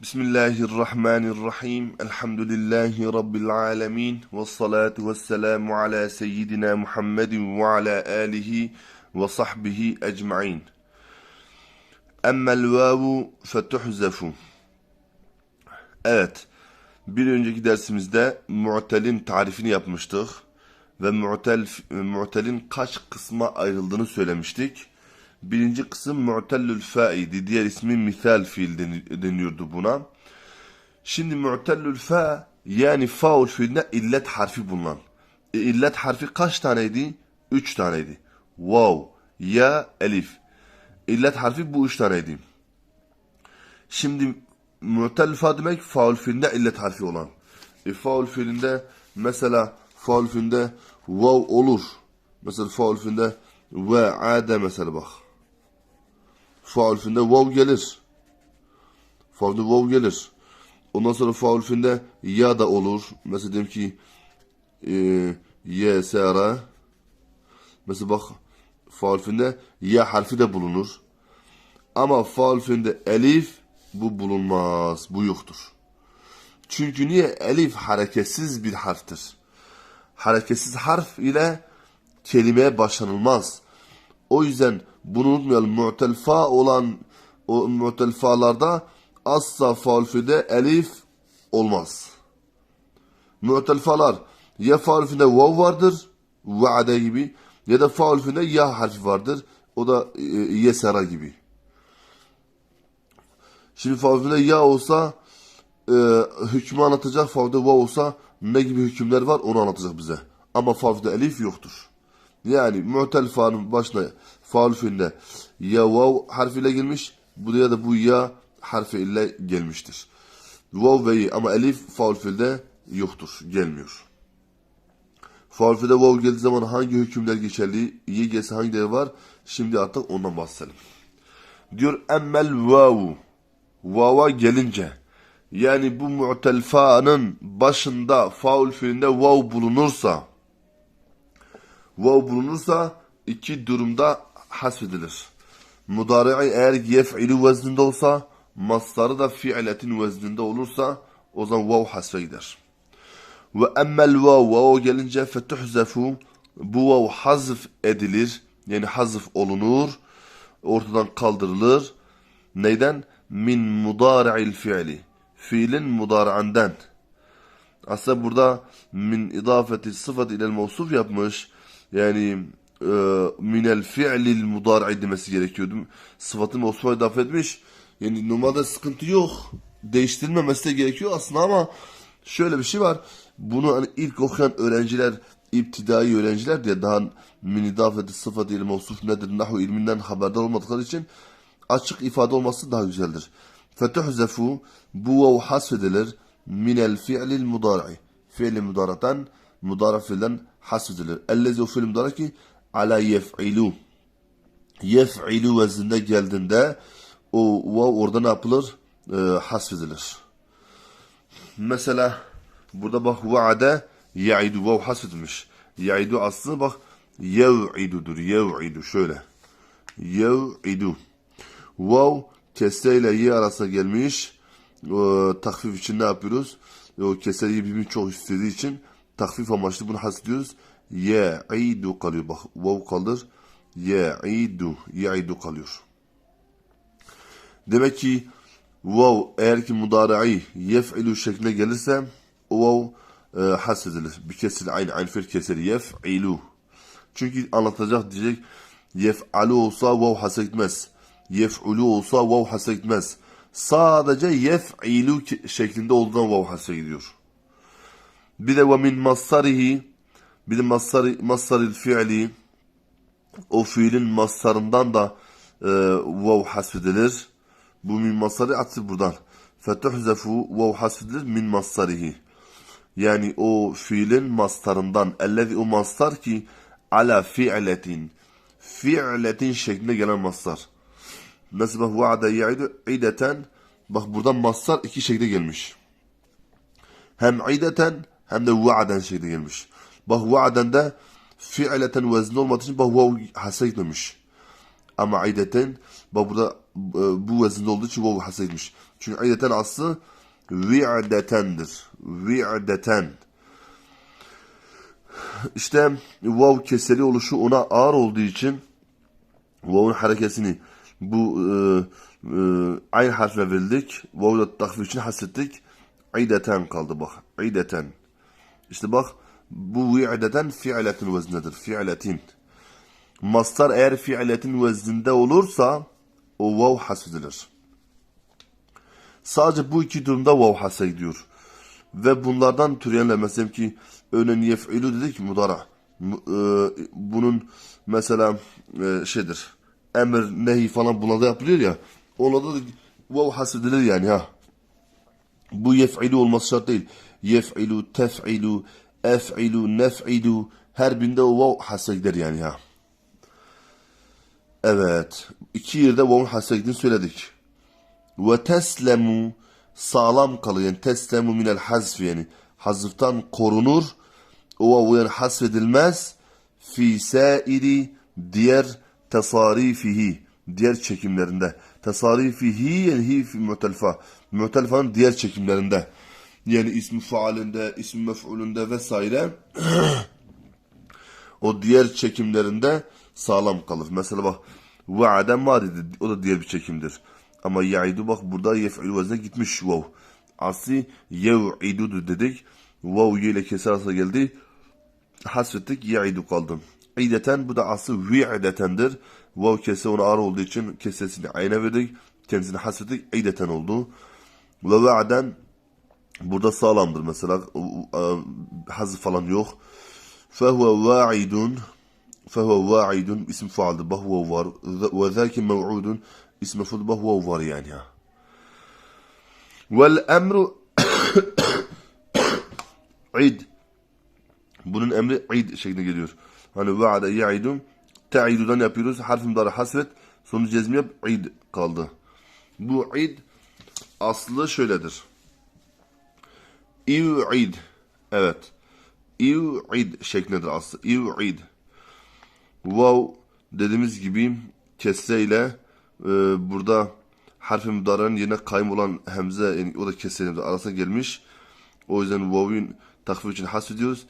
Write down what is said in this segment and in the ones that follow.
Bismillahirrahmanirrahim. Elhamdülillahi Rabbil alemin. Ve salatu ve selamu ala seyyidina Muhammedin ve ala alihi ve sahbihi ecma'in. Emmel vavu fetuhzefu. Evet. Bir önceki dersimizde mu'telin tarifini yapmıştık. Ve mu'tel, mu'telin kaç kısma ayrıldığını söylemiştik. Birinci kısım mu'tellül fa'idi. Diğer ismi misal fiil deni- deniyordu buna. Şimdi mu'tellül fa yani faul fiilinde illet harfi bulunan. E, illet harfi kaç taneydi? Üç taneydi. Vav, ya, elif. İllet harfi bu üç taneydi. Şimdi mu'tellül fa demek faul fiilinde illet harfi olan. E, faul fiilinde mesela faul fiilinde vav olur. Mesela faul fiilinde ve ade mesela bak. Faul fiilinde vav gelir. Faul fiilinde vav gelir. Ondan sonra faul fiilinde ya da olur. Mesela diyelim ki e, ye. Mesela bak faul fiilinde ya harfi de bulunur. Ama faul fiilinde elif bu bulunmaz. Bu yoktur. Çünkü niye? Elif hareketsiz bir harftir. Hareketsiz harf ile kelimeye başlanılmaz. O yüzden bunu unutmayalım. Mu'tel fa olan o mu'tel fa'larda asla faul fiilde elif olmaz. Mu'tel fa'lar ya faul fiilde vav vardır vaade gibi ya da faul fiilde ya harfi vardır. O da e, yesera gibi. Şimdi faul fiilde ya olsa e, hükmü anlatacak. Faul fiilde vav olsa ne gibi hükümler var onu anlatacak bize. Ama faul fiilde elif yoktur. Yani mu'tel fa'nın başına faul fiilinde ya vav harfiyle gelmiş. Bu da bu ya harfi ile gelmiştir. Vav ve ama elif faul fiilde yoktur. Gelmiyor. Faul fiilde vav geldiği zaman hangi hükümler geçerli? Ye gelse hangileri var? Şimdi artık ondan bahsedelim. Diyor emmel vavu. Vava gelince yani bu mu'tel fa'nın başında faul fiilinde vav bulunursa vav bulunursa iki durumda hasfedilir. Mudari'i eğer yef'ilu vezninde olsa, mastarı da fiiletin vezninde olursa o zaman vav hasfe gider. Ve emmel vav, vav gelince fetuhzefu, bu vav hazf edilir, yani hazf olunur, ortadan kaldırılır. Neyden? Min mudari'il fiili. Fiilin mudari'andan. Aslında burada min idafeti sıfat ile mevsuf yapmış. Yani e, minel fi'lil mudari'i demesi gerekiyordu. Sıfatı mevsufa idafe etmiş. Yani normalde sıkıntı yok. Değiştirilmemesi de gerekiyor aslında ama şöyle bir şey var. Bunu hani ilk okuyan öğrenciler, iptidai öğrenciler diye daha min idafeti sıfat ile mevsuf nedir, nahu ilminden haberdar olmadıkları için açık ifade olması daha güzeldir. Fetuhzefu bu vav hasfedilir minel fi'lil mudari'i. Fi'li mudaratan mudara fiilden hasfedilir. Ellezi mudara ki ala yef'ilu. Yef'ilu vezninde geldiğinde o vav orada ne yapılır? Ee, hasfedilir. Mesela burada bak vaade ya'idu vav hasfedilmiş. Ya'idu aslında bak yev'idudur. Yev'idu şöyle. Yev'idu. Vav kesre ile ye arasına gelmiş. O, takfif için ne yapıyoruz? O kesreyi birbirini çok istediği için takfif amaçlı bunu hasediyoruz. Ye'idu kalıyor. Bak vav kalır. Ye'idu. Ye'idu kalıyor. Demek ki vav eğer ki mudari'i yef'ilu şeklinde gelirse o vav e, hasedilir. Bir kesir aynı aynı fiil kesir yef'ilu. Çünkü anlatacak diyecek yef'alu olsa vav hase gitmez. Yef'ulu olsa vav hase gitmez. Sadece yef'ilu şeklinde olduğundan vav hase gidiyor. Bir de ve min massarihi bir de massari, massaril fiili o fiilin mastarından da e, vav hasfedilir. Bu min masari atı buradan. Fetuhzefu vav hasfedilir min massarihi. Yani o fiilin mastarından. Ellezi o mastar ki ala fi'letin. Fi'letin şeklinde gelen mastar. Mesela bak vaade ya'idu ideten. Bak buradan mastar iki şekilde gelmiş. Hem ideten hem de vaaden şeklinde gelmiş. Bak vaaden de fiileten vezni olmadığı için bak vav hasa gitmemiş. Ama ideten bak burada e, bu vezinde olduğu için vav hasretmiş. Çünkü ideten aslı vi'detendir. Vi'deten. İşte vav keseli oluşu ona ağır olduğu için vav'un harekesini bu e, e, aynı harfle verildik. Vav'da takvir için hasrettik. İdeten kaldı bak. İdeten. İşte bak bu vi'deten fi'letin veznedir. Fi'letin. Mastar eğer fi'letin vezninde olursa o vav hasredilir. Sadece bu iki durumda vav hasrediyor. Ve bunlardan türeyenler mesela ki örneğin yef'ilu dedik mudara. Mu- e, bunun mesela e, şeydir. Emir, nehi falan bunlarda yapılıyor ya. Onlarda da vav hasredilir yani ha. Bu yef'ilu olması şart değil. Yef'ilu, tef'ilu, ef'ilu, nef'ilu her birinde o vav hasredilir yani ha. Evet. iki yerde vavun hasredini söyledik. Ve teslemu sağlam kalır. Yani teslemu minel hazf yani. Hazıftan korunur. O vavu yani hasfedilmez. Fi sairi diğer tesarifihi. Diğer çekimlerinde. Tesarifihi yani hi fi mu'telfa. Mu'telfanın diğer çekimlerinde. Yani ismi faalinde, ismi mef'ulünde vesaire o diğer çekimlerinde sağlam kalır. Mesela bak vaade madidi o da diğer bir çekimdir. Ama yaidu bak burada yef'il vezne gitmiş vav. Asli yev'idudu dedik. Vav ile keser arasına geldi. Hasrettik yaidu kaldı. İdeten bu da aslı vi'detendir. Vav kese ona ağır olduğu için kesesini ayna verdik. Kendisini hasrettik ideten oldu. Ve va'den Burada sağlamdır mesela. Hazır falan yok. Fehuve va'idun. Fehuve va'idun. isim faaldir. Bahve var. Ve zâki mev'udun. İsmi fud bahve var yani. Vel emru id. Bunun emri id şeklinde geliyor. Hani va'ade ya'idun. Te'idudan yapıyoruz. Harfim darı hasret. Sonu cezmi yap. id kaldı. Bu id aslı şöyledir. İv'id. Evet. İv'id şeklindedir aslı. İv'id. Vav dediğimiz gibi kesreyle e, burada harfi müdaranın yerine kayım olan hemze yani o da kesreyle arasına gelmiş. O yüzden vav'ın takvir için hasrediyoruz.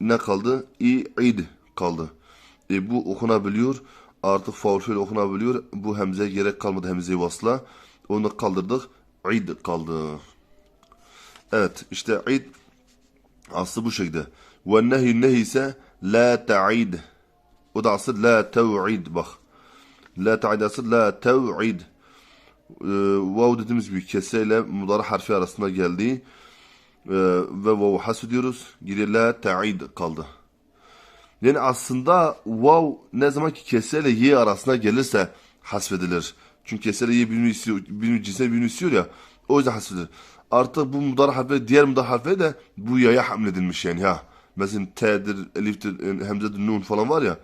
Ne kaldı? İ'id kaldı. E, bu okunabiliyor. Artık faul şöyle okunabiliyor. Bu hemzeye gerek kalmadı hemze-i vasla. Onu kaldırdık. İd kaldı. Evet işte id aslı bu şekilde. Ve nehy nehy ise la ta'id. O da asıl la tev'id bak. La ta'id asıl la tev'id. Ee, vav dediğimiz gibi keseyle mudara harfi arasında geldi. Ee, ve vav has diyoruz. Geriye la ta'id kaldı. Yani aslında vav ne zaman ki keseyle ye arasına gelirse hasfedilir. Çünkü keseyle ye birini istiyor, birini cinsel birini istiyor ya. O yüzden hasfedilir. Artık bu mudara harfi diğer mudara harfi de bu yaya hamledilmiş yani ha. Mesela T'dir, eliftir, hemzedir, nun falan var ya.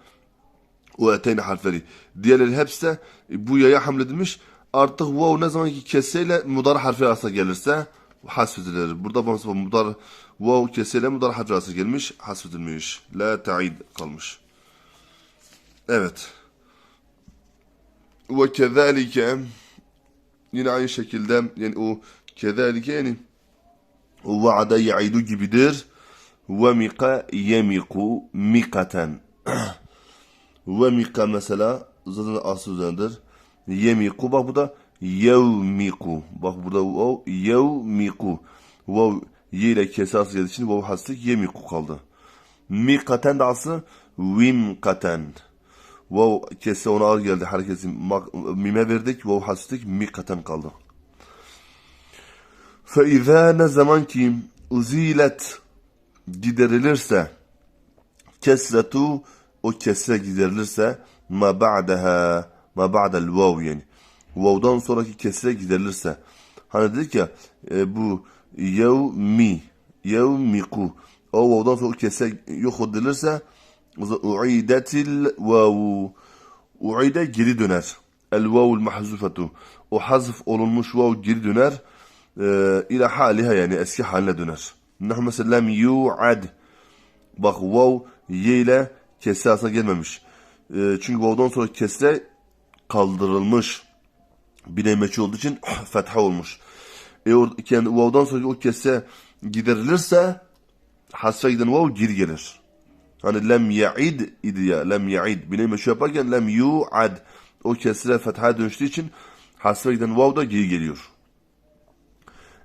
O eteyni harfleri. Diğerleri hepsi de bu yaya hamledilmiş. Artık vav ne zaman ki keseyle mudara harfi arasına gelirse hasfedilir. Burada mesela mudar vav keseyle mudara harfi arasına gelmiş, hasfedilmiş. La ta'id kalmış. Evet. Ve kezalike yine aynı şekilde yani o kezalike yani vaada ya'idu gibidir. Ve mika yemiku mikaten. Ve mika mesela zaten asıl üzerindedir. Yemiku bak bu da yevmiku. Bak burada o yevmiku. Vav ye ile kesas geldiği için vav haslik yemiku kaldı. Mikaten de aslı vimkaten. Vav kesse ona ağır geldi. Herkesi mime verdik. Vav haslik mikaten kaldı. فَاِذَا ne zaman ki uzilet giderilirse kesretu o kesre giderilirse ma ba'daha ma ba'del vav yani vav'dan sonraki kesre giderilirse hani dedik ya e, bu yevmi yevmiku o vav'dan sonra kesre yok edilirse o zaman uidetil vav uide geri döner el vavul mahzufetu o hazf olunmuş vav geri döner e, ila haliha yani eski haline döner. Nahu mesela lem yu'ad. Bak vav ye ile kesre aslında gelmemiş. E, çünkü vav'dan sonra kesre kaldırılmış. Bine meçhul olduğu için fetha olmuş. E kendi vav'dan sonra o kesse giderilirse hasfe giden vav geri gelir. Hani lem ya'id idi ya. Lem ya'id. Bine meçhul yaparken lem yu'ad. O kesire fetha dönüştüğü için hasfe giden vav da geri geliyor.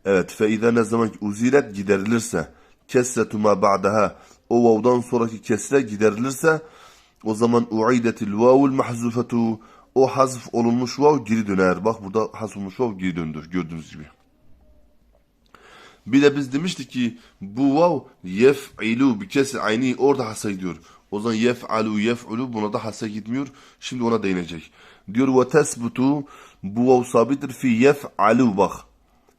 Evet. Fe ne zaman ki uzilet giderilirse kesretu ma ba'daha o vav'dan sonraki kesre giderilirse o zaman uidetil vavul mahzufetu o hazf olunmuş vav geri döner. Bak burada hazf olmuş vav geri döndür gördüğünüz gibi. Bir de biz demiştik ki bu vav yef'ilu bir kesir aynı orada hasa gidiyor. O zaman yef'alu yef'ulu buna da hasa gitmiyor. Şimdi ona değinecek. Diyor ve tesbutu bu vav sabittir fi yef'alu bak.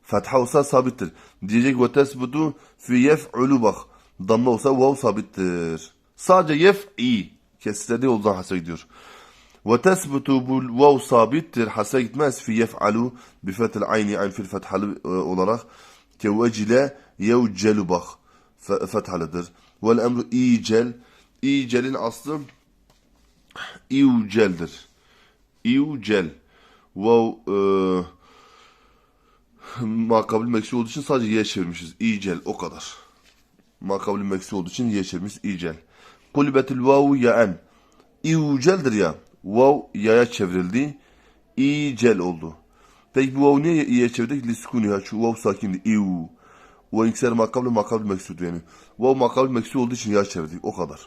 Fetha olsa sabittir. Diyecek ve tesbutu fi yef'ulu bak. Damla olsa vav sabittir. Sadece yef'i kesrede yoldan hasa gidiyor. Ve tesbutu bu vav sabittir. Hasa gitmez fi yef'alu bi fetil ayni ayn fil fethalı e, olarak. Kevecile yevcelu bak. Fethalıdır. Vel emru icel. İcel'in aslı ivceldir. İvcel. Vav... E, makabül meksi olduğu için sadece ye çevirmişiz. İcel o kadar. Makabül meksi olduğu için ye çevirmişiz. İcel. Kulbetil vavu yaen. İuceldir ya. Vav yaya çevrildi. İcel oldu. Peki bu vav niye i'ye çevirdik? Liskuni ya. Şu vav sakindi. İu. Ve inkser makablı makablı meksud yani. Vav makablı meksud olduğu için ya çevirdik. O kadar.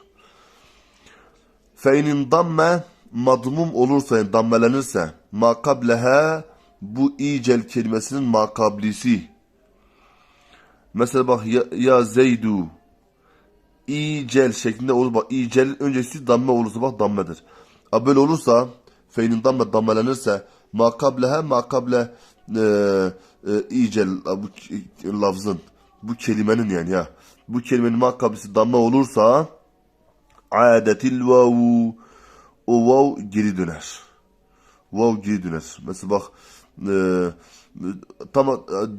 Feynin damme madmum olursa yani dammelenirse makableha bu icel kelimesinin makablisi. Mesela bak ya, ya Zeydu İcel şeklinde olur. Bak İcel'in öncesi damme olursa bak dammedir. A böyle olursa feynin damme dammelenirse makablehe makable e, e, İcel bu lafzın bu kelimenin yani ya bu kelimenin makablesi damme olursa adetil vavu o vav geri döner. Vav geri döner. Mesela bak e, tam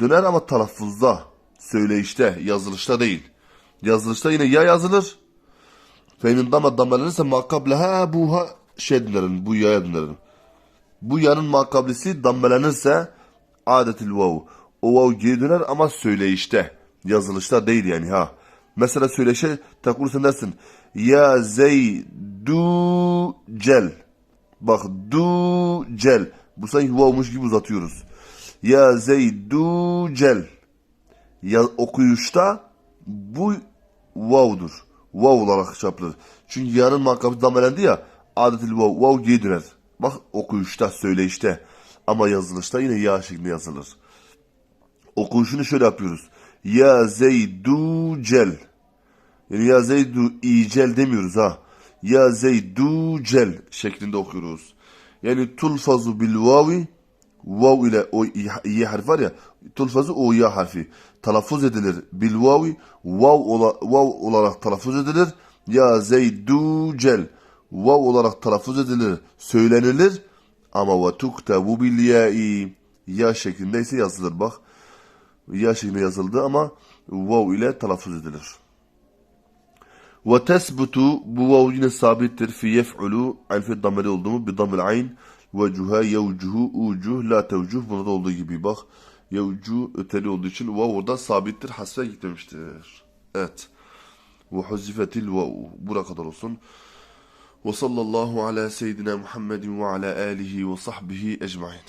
döner ama telaffuzda, söyleyişte, yazılışta değil. Yazılışta yine ya yazılır. Fe'nin dama damelenirse makableha buha şey dönerim. Bu yaya dönerim. Bu yanın makablesi dammelenirse adetil vav. O vav geri döner ama söyleyişte. Yazılışta değil yani ha. Mesela söyleşe takursun dersin. Ya zeydu cel. Bak du cel. Bu sanki vavmuş gibi uzatıyoruz. Ya zeydu cel. Ya okuyuşta bu vav'dur. Vav olarak çapılır. Çünkü yarın makabı damelendi ya adetil vav. Vav geri döner. Bak okuyuşta, söyleyişte. Ama yazılışta yine ya şeklinde yazılır. Okuyuşunu şöyle yapıyoruz. Ya zeydu cel. Yani ya zeydu icel demiyoruz ha. Ya zeydu cel şeklinde okuyoruz. Yani tulfazu bil vavi vav ile o i harf var ya tulfazı o ya harfi. Telaffuz edilir bil vavi vav, ola, vav olarak telaffuz edilir. Ya zeydu cel vav olarak telaffuz edilir söylenilir. Ama ve tuktabu bil ya'i ya şeklinde ise yazılır. Bak ya şeklinde yazıldı ama vav ile telaffuz edilir. Ve tesbutu bu vav yine sabittir fi yef'ulu alfi dameli oldu mu bi damel ayn ve cuha yevcuhu ucuh la tevcuh buna da olduğu gibi bak yevcu öteli olduğu için vav orada sabittir hasfe gitmemiştir. Evet. Ve huzifetil vav bura kadar olsun. Ve sallallahu ala seyyidina Muhammedin ve ala alihi ve sahbihi ecmain.